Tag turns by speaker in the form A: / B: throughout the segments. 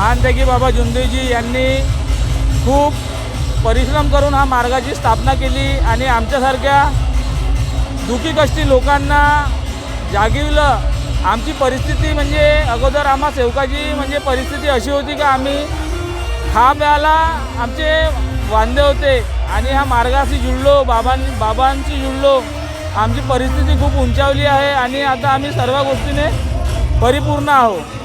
A: महानतेकी बाबा जुंदेजी यांनी खूप परिश्रम करून हा मार्गाची स्थापना केली आणि आमच्यासारख्या दुखी कष्टी लोकांना जागिवलं. आमची परिस्थिती म्हणजे अगोदर आम्हा सेवकाची म्हणजे परिस्थिती अशी होती का आम्ही खा प्याला आमचे वांदे होते आणि ह्या मार्गाशी जुळलो बाबां बाबांशी जुळलो. आमची परिस्थिती खूप उंचावली आहे आणि आता आम्ही सर्व गोष्टीने परिपूर्ण आहोत.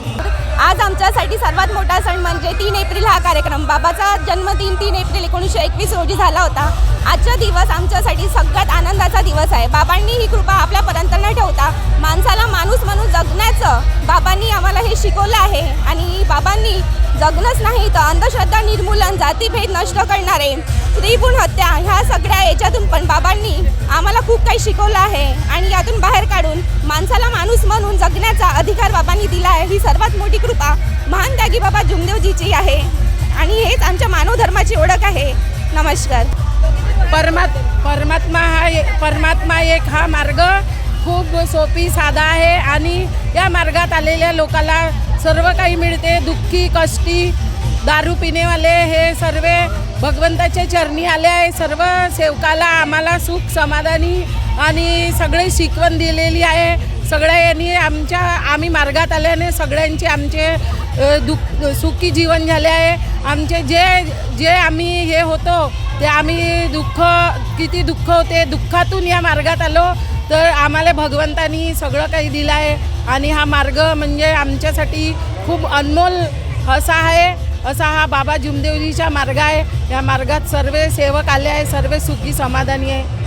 B: आज आमच्यासाठी सर्वात मोठा सण म्हणजे तीन एप्रिल हा कार्यक्रम. बाबाचा जन्मदिन तीन एप्रिल एकोणीसशे एकवीस रोजी झाला होता. आजचा दिवस आमच्यासाठी सगळ्यात आनंदाचा दिवस आहे. बाबांनी ही कृपा आपल्यापर्यंत होता. माणसाला माणूस म्हणून जगण्याचं बाबांनी आम्हाला हे शिकवलं आहे. आणि बाबांनी जगणंच नाही तर अंधश्रद्धा निर्मूलन जातीभेद नष्ट करणारे स्त्रीभूण हत्या ह्या सगळ्या याच्यातून पण बाबांनी आम्हाला खूप काही शिकवलं आहे. आणि यातून बाहेर काढून माणसाला माणूस म्हणून जगण्याचा अधिकार बाबांनी दिला आहे. ही सर्वात मोठी कृपा महान त्यागी बाबा जुमदेवजीची आहे. आणि हेच आमच्या मानव धर्माची ओळख आहे. नमस्कार.
C: परमात परमात्मा हा परमात्मा एक हा मार्ग. खूप सोपी साधा आहे आणि या मार्गात आलेल्या लोकाला सर्व काही मिळते. दुःखी कष्टी दारू पिणेवाले हे सर्व भगवंताच्या चरणी आले आहे. सर्व सेवकाला आम्हाला सुख समाधानी आणि सगळे शिकवण दिलेली आहे. सगळ्या यांनी आमच्या आम्ही मार्गात आल्याने सगळ्यांचे आमचे दुःख सुखी जीवन झाले आहे. आमचे जे जे आम्ही हे होतो ते आम्ही दुःख किती दुःख होते दुःखातून या मार्गात आलो. तर आम्हाला भगवंतानी सगळं काही दिलं आहे आणि हा मार्ग म्हणजे आमच्यासाठी खूप अनमोल असा आहे. असा हा बाबा जुमदेवजीचा मार्ग आहे. या मार्गात सर्व सेवक आले आहे सर्व सुखी समाधानी आहे